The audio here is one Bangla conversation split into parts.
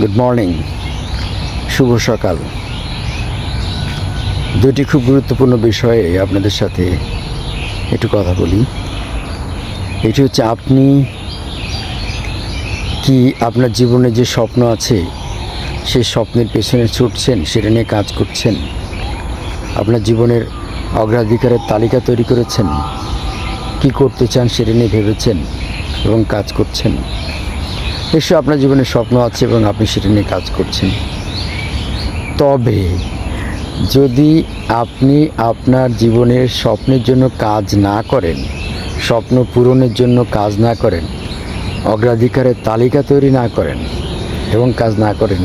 গুড মর্নিং শুভ সকাল। দুটি খুব গুরুত্বপূর্ণ বিষয়ে আপনাদের সাথে একটু কথা বলি। এটি হচ্ছে আপনি কি আপনার জীবনে যে স্বপ্ন আছে, সেই স্বপ্নের পেছনে ছুটছেন, সেটা নিয়ে কাজ করছেন? আপনার জীবনের অগ্রাধিকারের তালিকা তৈরি করেছেন? কি করতে চান সেটা নিয়ে ভেবেছেন এবং কাজ করছেন? নিশ্চয়ই আপনার জীবনে স্বপ্ন আছে এবং আপনি সেটা নিয়ে কাজ করছেন। তবে যদি আপনি আপনার জীবনের স্বপ্নের জন্য কাজ না করেন, স্বপ্ন পূরণের জন্য কাজ না করেন, অগ্রাধিকারের তালিকা তৈরি না করেন এবং কাজ না করেন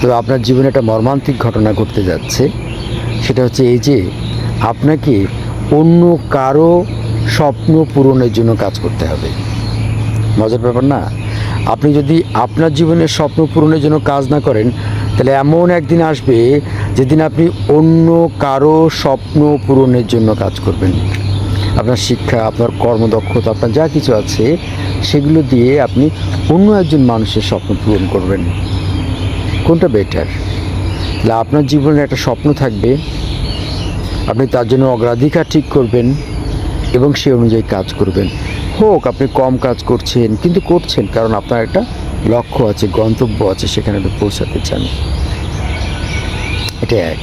তো আপনার জীবনে একটা মর্মান্তিক ঘটনা ঘটতে যাচ্ছে। সেটা হচ্ছে এই যে আপনাকে অন্য কারও স্বপ্ন পূরণের জন্য কাজ করতে হবে। মজার ব্যাপার না? আপনি যদি আপনার জীবনের স্বপ্ন পূরণের জন্য কাজ না করেন, তাহলে এমন একদিন আসবে যেদিন আপনি অন্য কারও স্বপ্ন পূরণের জন্য কাজ করবেন। আপনার শিক্ষা, আপনার কর্মদক্ষতা, আপনার যা কিছু আছে, সেগুলো দিয়ে আপনি অন্য একজন মানুষের স্বপ্ন পূরণ করবেন। কোনটা বেটার তাহলে আপনার জীবনে একটা স্বপ্ন থাকবে, আপনি তার জন্য অগ্রাধিকার ঠিক করবেন এবং সে অনুযায়ী কাজ করবেন। হোক, আপনি কম কাজ করছেন, কিন্তু করছেন, কারণ আপনার একটা লক্ষ্য আছে, গন্তব্য আছে, সেখানে আপনি পৌঁছাতে চান। এটা এক।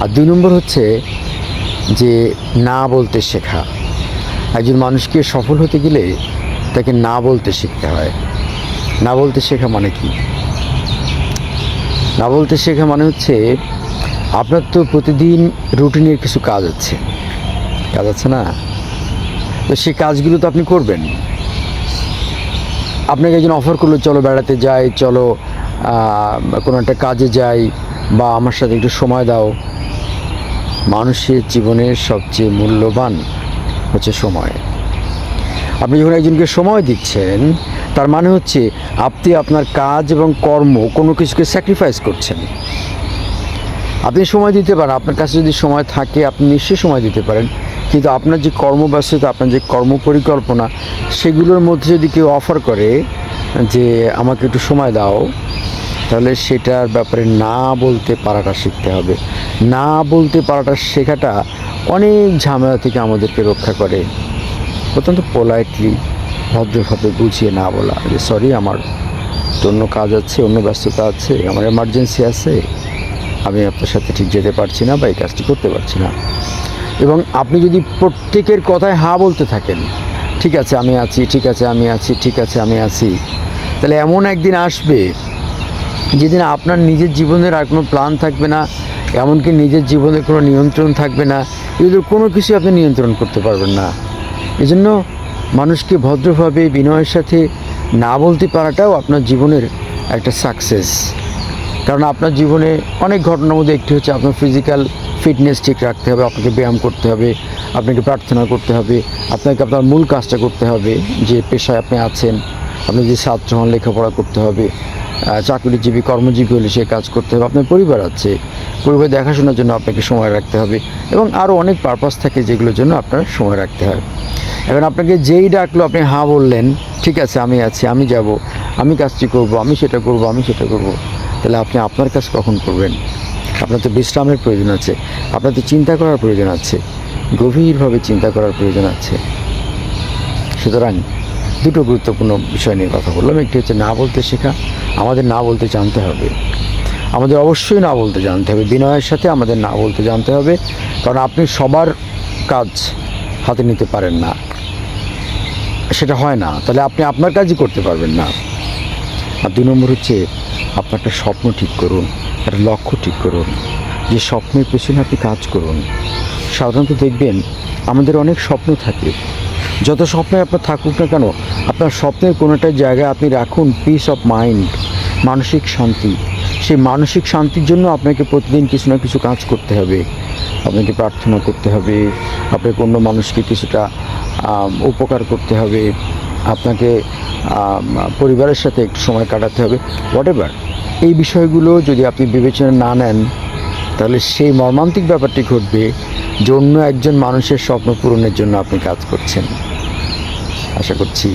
আর দুই নম্বর হচ্ছে যে না বলতে শেখা। একজন মানুষকে সফল হতে গেলে তাকে না বলতে শিখতে হয়। না বলতে শেখা মানে কি? না বলতে শেখা মানে হচ্ছে আপনার তো প্রতিদিন রুটিনের কিছু কাজ আছে। কাজ আছে না? তো সেই কাজগুলো তো আপনি করবেন। আপনাকে একজন অফার করল, চলো বেড়াতে যাই, চলো কোনো একটা কাজে যাই, বা আমার সাথে একটু সময় দাও। মানুষের জীবনের সবচেয়ে মূল্যবান হচ্ছে সময়। আপনি যখন একজনকে সময় দিচ্ছেন, তার মানে হচ্ছে আপনি আপনার কাজ এবং কর্ম কোনো কিছুকে স্যাক্রিফাইস করছেন। আপনি সময় দিতে পারেন, আপনার কাছে যদি সময় থাকে, আপনি নিশ্চয়ই সময় দিতে পারেন। কিন্তু আপনার যে কর্মব্যস্ততা, আপনার যে কর্মপরিকল্পনা, সেগুলোর মধ্যে যদি কেউ অফার করে যে আমাকে একটু সময় দাও, তাহলে সেটার ব্যাপারে না বলতে পারাটা শিখতে হবে। না বলতে পারাটা শেখাটা অনেক ঝামেলা থেকে আমাদেরকে রক্ষা করে। অত্যন্ত পোলাইটলি ভদ্রভাবে বুঝিয়ে না বলা যে সরি আমার অন্য কাজ আছে, অন্য ব্যস্ততা আছে, আমার এমার্জেন্সি আছে, আমি আপনার সাথে ঠিক যেতে পারছি না বা এই কাজটি করতে পারছি না। এবং আপনি যদি প্রত্যেকের কথায় হা বলতে থাকেন, ঠিক আছে, আমি আছি, ঠিক আছে, আমি আছি, ঠিক আছে, আমি আছি, তাহলে এমন একদিন আসবে যেদিন আপনার নিজের জীবনের আর কোনো প্ল্যান থাকবে না, এমনকি নিজের জীবনের কোনো নিয়ন্ত্রণ থাকবে না এগুলো কোনো কিছু আপনি নিয়ন্ত্রণ করতে পারবেন না। এজন্য মানুষকে ভদ্রভাবে, বিনয়ের সাথে না বলতে পারাটাও আপনার জীবনের একটা সাকসেস কারণ আপনার জীবনে অনেক ঘটনার মধ্যে একটি হচ্ছে আপনার ফিজিক্যাল ফিটনেস ঠিক রাখতে হবে, আপনাকে ব্যায়াম করতে হবে, আপনাকে প্রার্থনা করতে হবে, আপনাকে আপনার মূল কাজটা করতে হবে, যে পেশায় আপনি আছেন, আপনি যে ছাত্র হন, লেখাপড়া করতে হবে চাকরিজীবী, কর্মজীবী হলে সে কাজ করতে হবে, আপনার পরিবার আছে, পরিবার দেখাশোনার জন্য আপনাকে সময় রাখতে হবে এবং আরও অনেক পারপাস থাকে যেগুলোর জন্য আপনার সময় রাখতে হয়। এখন আপনাকে যেই ডাকলো, আপনি হ্যাঁ বললেন, ঠিক আছে, আমি আছি, আমি যাব, আমি কাজটি করব, আমি সেটা করব, আমি সেটা করব। তাহলে আপনি আপনার কাজ কখন করবেন? আপনার তো বিশ্রামের প্রয়োজন আছে আপনার তো চিন্তা করার প্রয়োজন আছে, গভীরভাবে চিন্তা করার প্রয়োজন আছে। সুতরাং দুটো গুরুত্বপূর্ণ বিষয় নিয়ে কথা বললাম। একটি হচ্ছে না বলতে শেখা, আমাদের না বলতে জানতে হবে। আমাদের অবশ্যই না বলতে জানতে হবে, বিনয়ের সাথে আমাদের না বলতে জানতে হবে, কারণ আপনি সবার কাজ হাতে নিতে পারেন না। সেটা হয় না, তাহলে আপনি আপনার কাজই করতে পারবেন না। আর দুই নম্বর হচ্ছে আপনার একটা স্বপ্ন ঠিক করুন। একটা লক্ষ্য ঠিক করুন, যে স্বপ্নের পেছনে আপনি কাজ করুন। সাধারণত দেখবেন আমাদের অনেক স্বপ্ন থাকে। যত স্বপ্নে আপনার থাকুক না কেন, আপনার স্বপ্নের কোনোটা জায়গায় আপনি রাখুন পিস অফ মাইন্ড মানসিক শান্তি। সেই মানসিক শান্তির জন্য আপনাকে প্রতিদিন কিছু না কিছু কাজ করতে হবে। আপনাকে প্রার্থনা করতে হবে, আপনাকে অন্য মানুষকে কিছুটা উপকার করতে হবে। আপনাকে পরিবারের সাথে একটু সময় কাটাতে হবে। হোয়াট এভার এই বিষয়গুলো যদি আপনি বিবেচনা না নেন, তাহলে সেই মর্মান্তিক ব্যাপারটি ঘটবে যে অন্য একজন মানুষের স্বপ্ন পূরণের জন্য আপনি কাজ করছেন। আশা করছি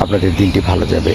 আপনাদের দিনটি ভালো যাবে।